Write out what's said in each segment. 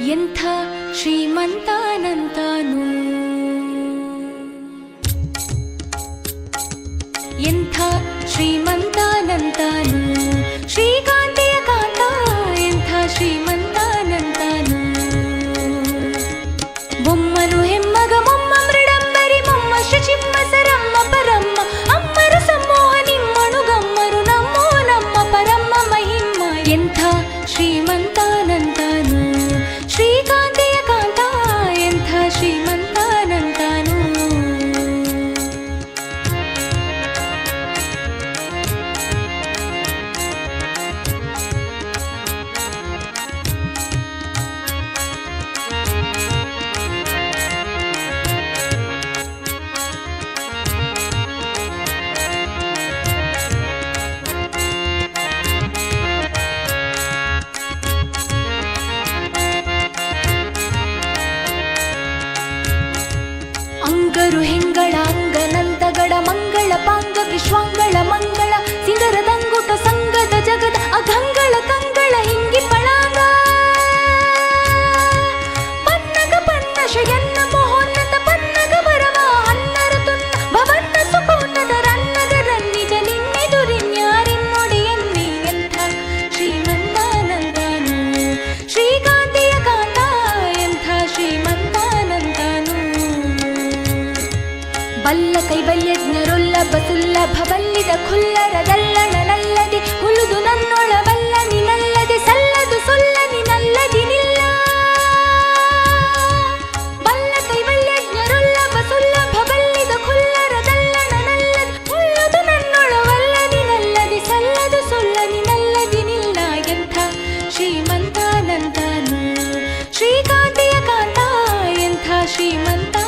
ಎಂಥ ಶ್ರೀಮಂತಾನಂತಾನು. ಎಂಥ ಶ್ರೀಮಂತಾನಂತಾನು. ಶ್ರೀಕಾಂತಿಯ ಕಾಂತ, ಎಂಥ ಶ್ರೀಮಂತಾನಂತಾನು. ಬೊಮ್ಮನು ಹೆಮ್ಮಗ, ಮೊಮ್ಮ ಮೃಡಂಬರಿ, ಮೊಮ್ಮ ಶಚಿಮ್ಮ ಸರಮ್ಮ ಪರಮ್ಮ. ಅಮ್ಮರು ಸಮೂಹ ನಿಮ್ಮನು ಗಮ್ಮರು ನಮ್ಮೋ ನಮ್ಮ ಪರಮ್ಮ ಮಹಿಮ್ಮ. ಎಂಥ ಶ್ರೀಮಂತಾನಂತಾನು ಅಂಗರು ಹಿಂಗಳ ಅಂಗನಂತಗಳ ಮಂಗಳ ಪಾಂಗ ವಿಶ್ವಾಂಗಳ ಮಂಗಳ ಬಲ್ಲ ಕೈಬಲ್ಯಜ್ಞರುಲ್ಲ ಬಸುಲ್ಲ ಬಲ್ಲಿದ ಖುಲ್ಲರದಲ್ಲಣ ನಲ್ಲದೆ ಹುಳುದು ನನ್ನೊಳವಲ್ಲ ನಿನಲ್ಲದೆ ಸಲ್ಲದು ಸುಲ್ಲ ನಿನಲ್ಲದಿ ನಿಲ್ಲ. ಬಲ್ಲ ಕೈಬಲ್ಯಜ್ಞರುಲ್ಲ ಬಸುಲ್ಲ ಬಲ್ಲಿದ ಖುಲ್ಲರದಲ್ಲಣ ನಲ್ಲದೆ ಹುಳುದು ನನ್ನೊಳವಲ್ಲ ನಿನಲ್ಲದೆ ಸಲ್ಲದು ಸುಲ್ಲ ನಿನಲ್ಲದಿ ನಿಲ್ಲ ಎಂಥ ಶ್ರೀಮಂತಾನಂತನು ಶ್ರೀಕಾಂತಿಯ ಕಾಂತ ಎಂಥ ಶ್ರೀಮಂತಾನಂದನು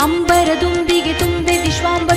ಅಂಬರ ದುಂಬಿಗೆ ತುಂಬೆ ವಿಶ್ವಾಂಬ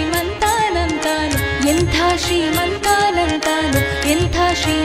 ಶ್ರೀಮಂತಾನಂತಾನು ಎಂಥ ಶ್ರೀಮಂತಾನಂತಾನು ಎಂಥ ಶ್ರೀ